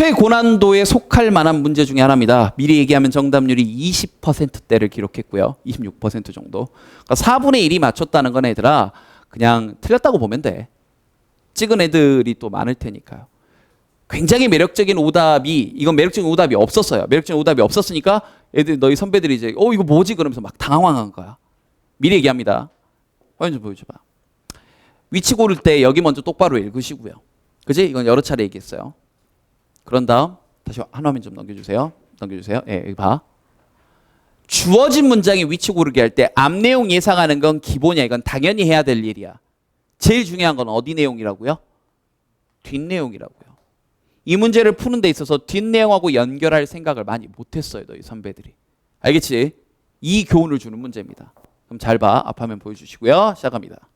최고난도에 속할 만한 문제 중에 하나입니다. 미리 얘기하면 정답률이 20%대를 기록했고요. 26% 정도. 그러니까 4분의 1이 맞췄다는 건 애들아 그냥 틀렸다고 보면 돼. 찍은 애들이 또 많을 테니까요. 굉장히 매력적인 오답이 이건 매력적인 오답이 없었어요. 매력적인 오답이 없었으니까 애들 너희 선배들이 이제 어 이거 뭐지 그러면서 막 당황한 거야. 미리 얘기합니다. 화면 좀 보여줘봐. 위치 고를 때 여기 먼저 똑바로 읽으시고요. 그지? 이건 여러 차례 얘기했어요. 그런 다음 다시 한 화면 좀 넘겨주세요. 넘겨주세요. 예, 여기 봐. 주어진 문장의 위치 고르기 할 때 앞 내용 예상하는 건 기본이야. 이건 당연히 해야 될 일이야. 제일 중요한 건 어디 내용이라고요? 뒷 내용이라고요. 이 문제를 푸는 데 있어서 뒷 내용하고 연결할 생각을 많이 못했어요. 너희 선배들이. 알겠지? 이 교훈을 주는 문제입니다. 그럼 잘 봐. 앞화면 보여주시고요. 시작합니다.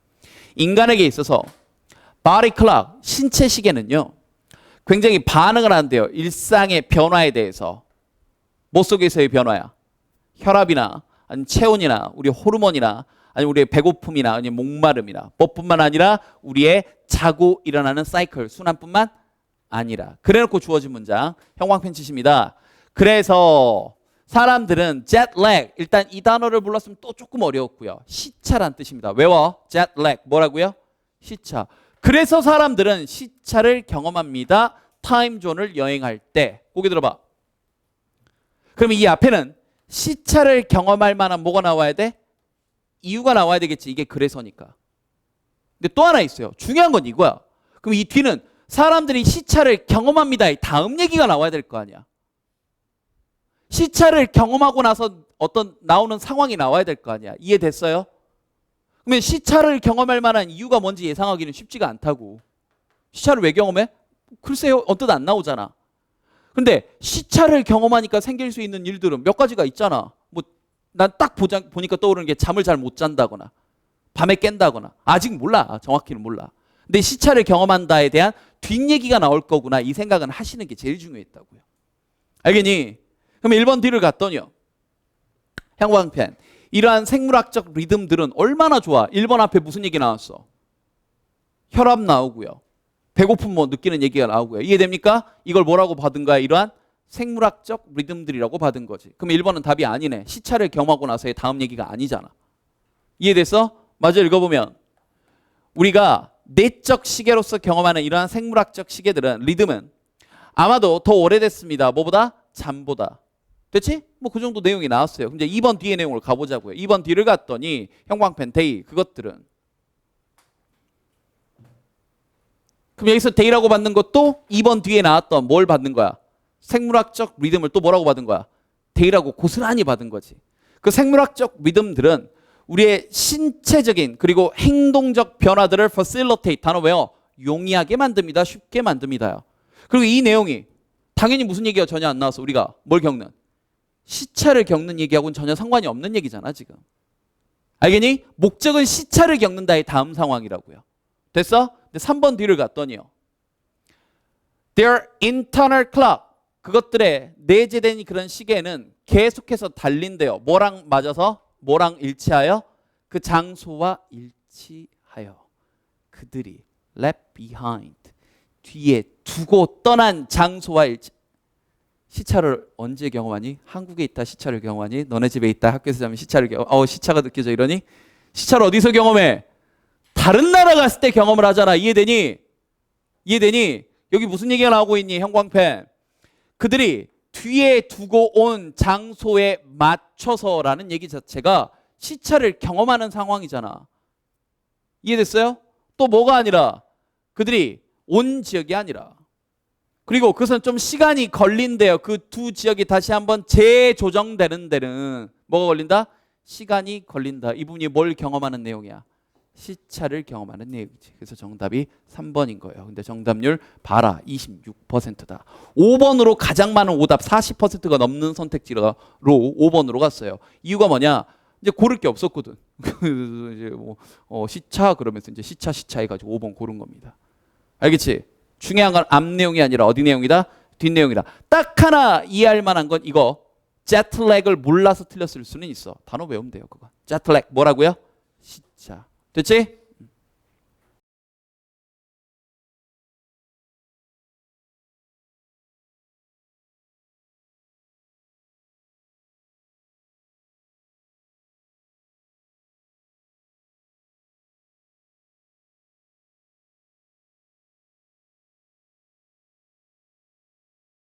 인간에게 있어서 body clock, 신체 시계는요. 굉장히 반응을 하는데요. 일상의 변화에 대해서. 뭐 속에서의 변화야? 혈압이나 아니면 체온이나 우리 호르몬이나 아니면 우리의 배고픔이나 아니면 목마름이나 뭐뿐만 아니라 우리의 자고 일어나는 사이클 순환뿐만 아니라 그래놓고 주어진 문장 형광펜 치십니다. 그래서 사람들은 jet lag 일단 이 단어를 불렀으면 또 조금 어려웠고요. 시차란 뜻입니다. 외워 jet lag 뭐라고요? 시차. 그래서 사람들은 시차를 경험합니다. 타임존을 여행할 때. 고개 들어봐. 그럼 이 앞에는 시차를 경험할 만한 뭐가 나와야 돼? 이유가 나와야 되겠지. 이게 그래서니까. 근데 또 하나 있어요. 중요한 건 이거야. 그럼 이 뒤는 사람들이 시차를 경험합니다. 이 다음 얘기가 나와야 될 거 아니야. 시차를 경험하고 나서 어떤 나오는 상황이 나와야 될 거 아니야. 이해됐어요? 그러면 시차를 경험할 만한 이유가 뭔지 예상하기는 쉽지가 않다고. 시차를 왜 경험해? 글쎄요, 언뜻 안 나오잖아. 근데 시차를 경험하니까 생길 수 있는 일들은 몇 가지가 있잖아. 뭐 난 딱 보니까 떠오르는 게 잠을 잘 못 잔다거나 밤에 깬다거나 아직 몰라. 정확히는 몰라. 근데 시차를 경험한다에 대한 뒷얘기가 나올 거구나. 이 생각은 하시는 게 제일 중요했다고요. 알겠니? 그럼 1번 뒤를 갔더니요. 형광펜. 이러한 생물학적 리듬들은 얼마나 좋아. 1번 앞에 무슨 얘기 나왔어? 혈압 나오고요. 배고픔 뭐 느끼는 얘기가 나오고요. 이해됩니까? 이걸 뭐라고 받은 거야? 이러한 생물학적 리듬들이라고 받은 거지. 그럼 1번은 답이 아니네. 시차를 경험하고 나서의 다음 얘기가 아니잖아. 이해됐어? 마저 읽어보면 우리가 내적 시계로서 경험하는 이러한 생물학적 시계들은 리듬은 아마도 더 오래됐습니다. 뭐보다? 잠보다. 됐지? 뭐 그 정도 내용이 나왔어요. 근데 2번 뒤의 내용을 가보자고요. 2번 뒤를 갔더니 형광펜 데이 그것들은 그럼 여기서 데이라고 받는 것도 2번 뒤에 나왔던 뭘 받는 거야? 생물학적 리듬을 또 뭐라고 받은 거야? 데이라고 고스란히 받은 거지. 그 생물학적 리듬들은 우리의 신체적인 그리고 행동적 변화들을 facilitate 단어 왜요? 용이하게 만듭니다. 쉽게 만듭니다요. 그리고 이 내용이 당연히 무슨 얘기가 전혀 안 나와서 우리가 뭘 겪는? 시차를 겪는 얘기하고는 전혀 상관이 없는 얘기잖아 지금. 알겠니? 목적은 시차를 겪는다의 다음 상황이라고요. 됐어? 근데 3번 뒤를 갔더니요. Their internal clock 그것들의 내재된 그런 시계는 계속해서 달린대요. 뭐랑 맞아서? 뭐랑 일치하여? 그 장소와 일치하여. 그들이 left behind 뒤에 두고 떠난 장소와 일치. 시차를 언제 경험하니? 한국에 있다 시차를 경험하니? 너네 집에 있다 학교에서 자면 시차를 경험. 어 시차가 느껴져 이러니? 시차를 어디서 경험해? 다른 나라 갔을 때 경험을 하잖아. 이해되니? 이해되니? 여기 무슨 얘기가 나오고 있니? 형광펜. 그들이 뒤에 두고 온 장소에 맞춰서라는 얘기 자체가 시차를 경험하는 상황이잖아. 이해됐어요? 또 뭐가 아니라 그들이 온 지역이 아니라 그리고 그것은 좀 시간이 걸린대요. 그 두 지역이 다시 한번 재조정되는 데는 뭐가 걸린다? 시간이 걸린다. 이 부분이 뭘 경험하는 내용이야? 시차를 경험하는 내용이지. 그래서 정답이 3번인 거예요. 근데 정답률 봐라. 26%다. 5번으로 가장 많은 오답 40%가 넘는 선택지로 5번으로 갔어요. 이유가 뭐냐? 이제 고를 게 없었거든. 이제 뭐 어, 시차 그러면서 이제 시차 시차 해가지고 5번 고른 겁니다. 알겠지? 중요한 건 앞 내용이 아니라 어디 내용이다? 뒷 내용이다. 딱 하나 이해할 만한 건 이거. 제트렉을 몰라서 틀렸을 수는 있어. 단어 외우면 돼요, 그거. 제트렉 뭐라고요? 시차. 됐지?